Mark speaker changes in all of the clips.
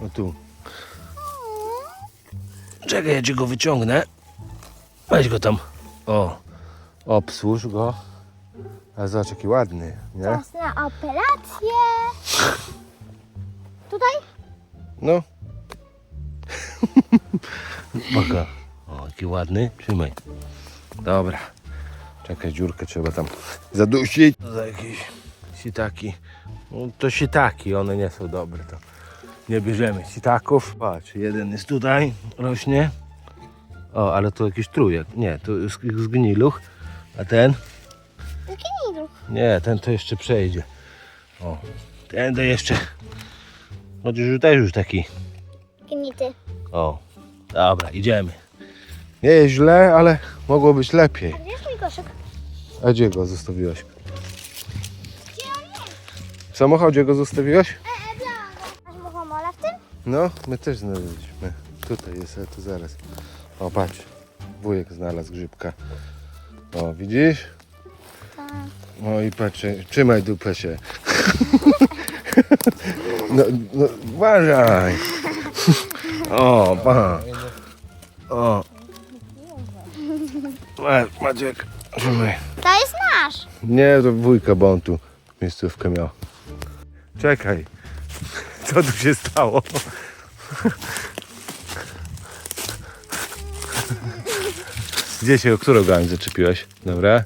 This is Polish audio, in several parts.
Speaker 1: No tu. Czekaj, ja ci go wyciągnę. Weź go tam. O, obsłuż go. A zobacz, jaki ładny, nie?
Speaker 2: Czas na operację. Tutaj?
Speaker 1: No. Boga. O, jaki ładny. Trzymaj. Dobra. Czekaj, dziurkę trzeba tam zadusić. To za jakieś sitaki. No, to sitaki, one nie są dobre. To nie bierzemy sitaków. Patrz, jeden jest tutaj, rośnie. O, ale to jakiś trójek. Nie, to jest zgniluch. A ten?
Speaker 2: Zginił.
Speaker 1: Nie, ten to jeszcze przejdzie. O, ten to jeszcze. Chociaż już też już taki.
Speaker 2: Gnity.
Speaker 1: O, dobra, idziemy. Nie jest źle, ale mogło być lepiej.
Speaker 2: A gdzie jest mój koszyk?
Speaker 1: A gdzie go zostawiłeś? W samochodzie go zostawiłeś?
Speaker 2: E, e, dla... Masz muchomola w tym?
Speaker 1: No, my też znaleźliśmy. Tutaj jest, ale to zaraz. O, patrz. Wujek znalazł grzybka. O, widzisz?
Speaker 2: Tak.
Speaker 1: O i patrz, trzymaj dupę się. No, no uważaj. O, pa. O. Ma- Maciek, trzymaj.
Speaker 2: To jest nasz.
Speaker 1: Nie, to wujka, bo on tu miejscówkę miał. Czekaj. Co tu się stało? Gdzie się, o którą gałęź zaczepiłeś? Dobra.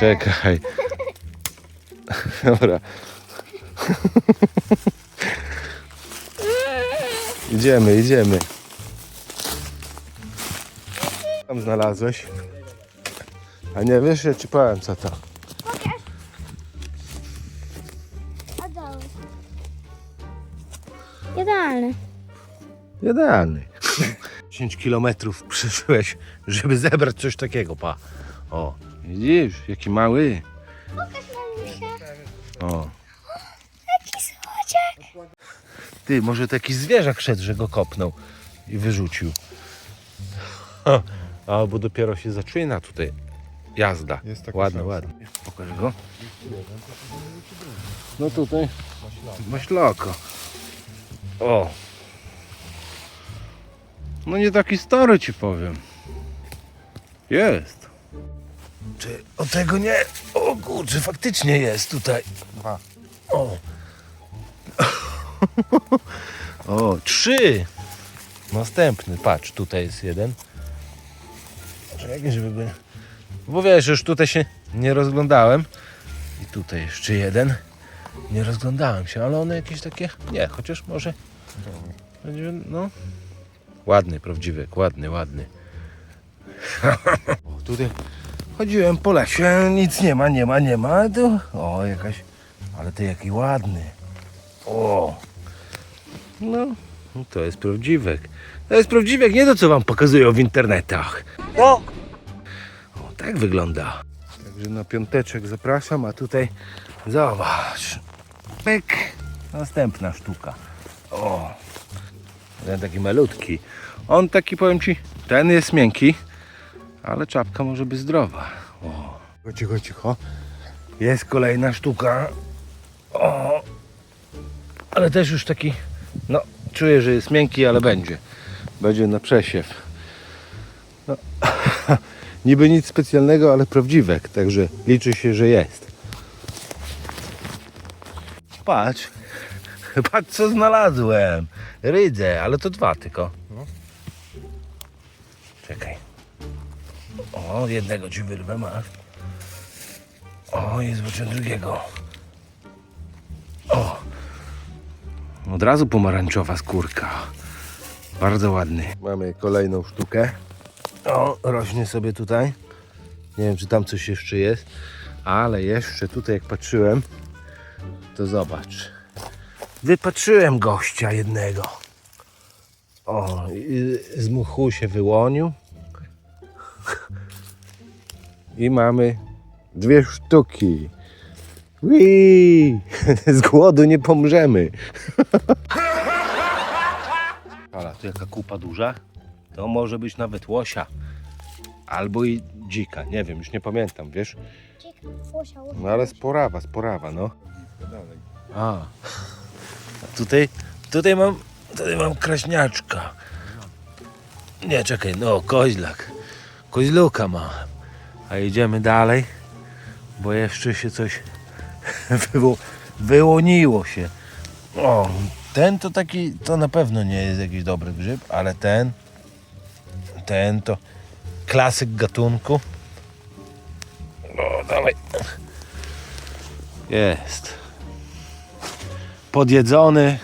Speaker 1: Czekaj. Dobra. Idziemy, idziemy. Tam znalazłeś. A nie wiesz, ja ci powiem co to.
Speaker 2: Idealny.
Speaker 1: 10 kilometrów przyszłeś, żeby zebrać coś takiego, pa. O, widzisz, jaki mały.
Speaker 2: Pokaż mamusia.
Speaker 1: O,
Speaker 2: Jaki słodziak.
Speaker 1: ty, może to jakiś zwierzak szedł, że go kopnął i wyrzucił. Ha, albo dopiero się zaczyna tutaj jazda.
Speaker 3: Jest taka
Speaker 1: ładny, ładny. Pokaż go. No tutaj maśloko. O. No nie taki stary ci powiem. Jest. Czy o tego nie? O kurczę, faktycznie jest tutaj.
Speaker 3: Dwa.
Speaker 1: O. o, trzy. Następny, patrz, tutaj jest jeden. Czekaj, żeby by... Bo wiesz, już tutaj się nie rozglądałem. I tutaj jeszcze jeden. Nie rozglądałem się, ale one jakieś takie... Nie, chociaż może... Będzie, no... Ładny, prawdziwy, ładny, ładny. o, tutaj chodziłem po lesie, nic nie ma, nie ma, nie ma. Tu, o, jakaś... Ale ty jaki ładny. O! No, no to jest prawdziwek. To jest prawdziwek, nie to co wam pokazują w internetach. No! O, tak wygląda. Także na piąteczek zapraszam, a tutaj zobacz. Pyk! Następna sztuka. O! Ten taki malutki. On taki, powiem ci, ten jest miękki, ale czapka może być zdrowa. O! Cicho, cicho. Jest kolejna sztuka. O! Ale też już taki, no, czuję, że jest miękki, ale będzie. Będzie na przesiew. No, niby nic specjalnego, ale prawdziwek, także liczy się, że jest. Patrz, patrz co znalazłem. Rydzę, ale to dwa tylko.
Speaker 3: No.
Speaker 1: Czekaj. O, jednego ci wyrwę, masz. O, jest zobaczę drugiego. O, od razu pomarańczowa skórka. Bardzo ładny. Mamy kolejną sztukę. O, rośnie sobie tutaj. Nie wiem, czy tam coś jeszcze jest, ale jeszcze tutaj, jak patrzyłem, to zobacz. Wypatrzyłem gościa jednego. O, z mchu się wyłonił. I mamy dwie sztuki. Wii! Z głodu nie pomrzemy. Ale tu jaka kupa duża. To może być nawet łosia. Albo i dzika. Nie wiem, już nie pamiętam, wiesz?
Speaker 2: Dzik, łosia, łosia.
Speaker 1: No ale sporawa, sporawa, no. A. Tutaj, tutaj mam, tutaj mam kraśniaczka. Nie, czekaj, no, koźlak. Koźluka mam. A idziemy dalej, bo jeszcze się coś wyło, wyłoniło się. O, ten to taki, to na pewno nie jest jakiś dobry grzyb, ale ten, ten to klasyk gatunku. O, dawaj. Jest. Podjedzony,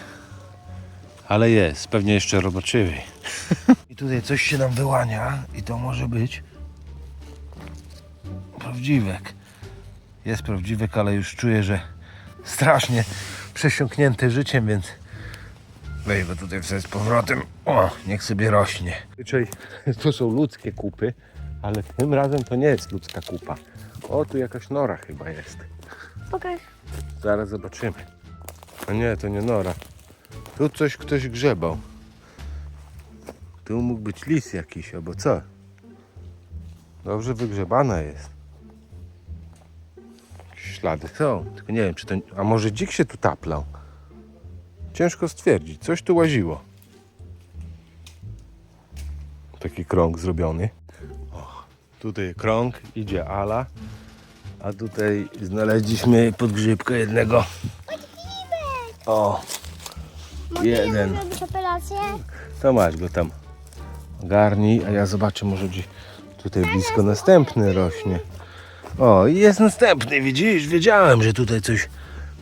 Speaker 1: ale jest. Pewnie jeszcze robaczywy. I tutaj coś się nam wyłania i to może być prawdziwek. Jest prawdziwek, ale już czuję, że strasznie przesiąknięty życiem, więc go tutaj z powrotem. O, niech sobie rośnie. Czyli to są ludzkie kupy, ale tym razem to nie jest ludzka kupa. O, tu jakaś nora chyba jest.
Speaker 2: Pokaż.
Speaker 1: Zaraz zobaczymy. A nie, to nie nora. Tu coś ktoś grzebał. Tu mógł być lis jakiś, albo co? Dobrze wygrzebana jest. Ślady są, tylko nie wiem, czy to... A może dzik się tu taplał? Ciężko stwierdzić. Coś tu łaziło. Taki krąg zrobiony. O, tutaj krąg, idzie Ala. A tutaj znaleźliśmy podgrzybkę jednego. O,
Speaker 2: Mogę
Speaker 1: Jeden.
Speaker 2: Zrobić operację?
Speaker 1: to masz go tam. Ogarnij, a ja zobaczę, może gdzieś tutaj blisko następny rośnie. O, i jest następny, widzisz? Wiedziałem, że tutaj coś,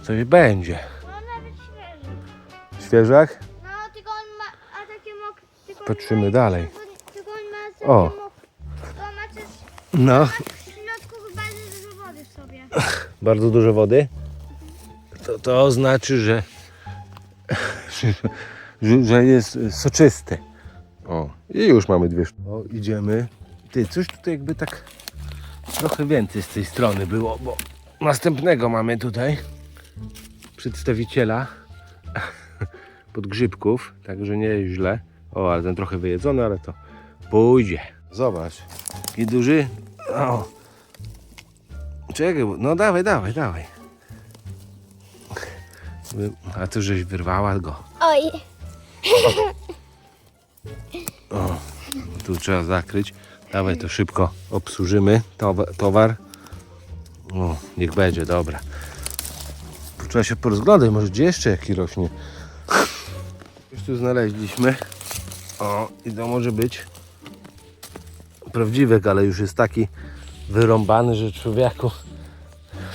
Speaker 1: coś będzie.
Speaker 2: No nawet świeży.
Speaker 1: Świeżak?
Speaker 2: No tylko on ma, a takie mokre. Tylko
Speaker 1: Patrzymy
Speaker 2: ma,
Speaker 1: dalej.
Speaker 2: Tylko, tylko on ma takie
Speaker 1: O.
Speaker 2: mokre. To ma
Speaker 1: No,
Speaker 2: w środku bardzo dużo wody w sobie.
Speaker 1: bardzo dużo wody. To, to znaczy, że, że, że jest soczysty. O, i już mamy dwie sztuki. O, idziemy. Ty, coś tutaj jakby tak trochę więcej z tej strony było, bo następnego mamy tutaj przedstawiciela podgrzybków, także nie jest źle. O, ale ten trochę wyjedzony, ale to pójdzie. Zobacz, jaki duży. O. Czekaj, no dawaj, dawaj, dawaj. A tu żeś wyrwała go.
Speaker 2: Oj.
Speaker 1: Tu trzeba zakryć. Dawaj to szybko obsłużymy towa- towar. O, niech będzie, dobra. Trzeba się porozglądać, może gdzie jeszcze jaki rośnie. Już tu znaleźliśmy. O, i to może być prawdziwek, ale już jest taki wyrąbany, że człowieku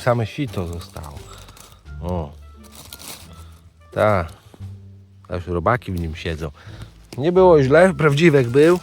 Speaker 1: same sito zostało. O. Tak. Aż robaki w nim siedzą. Nie było źle, prawdziwek był.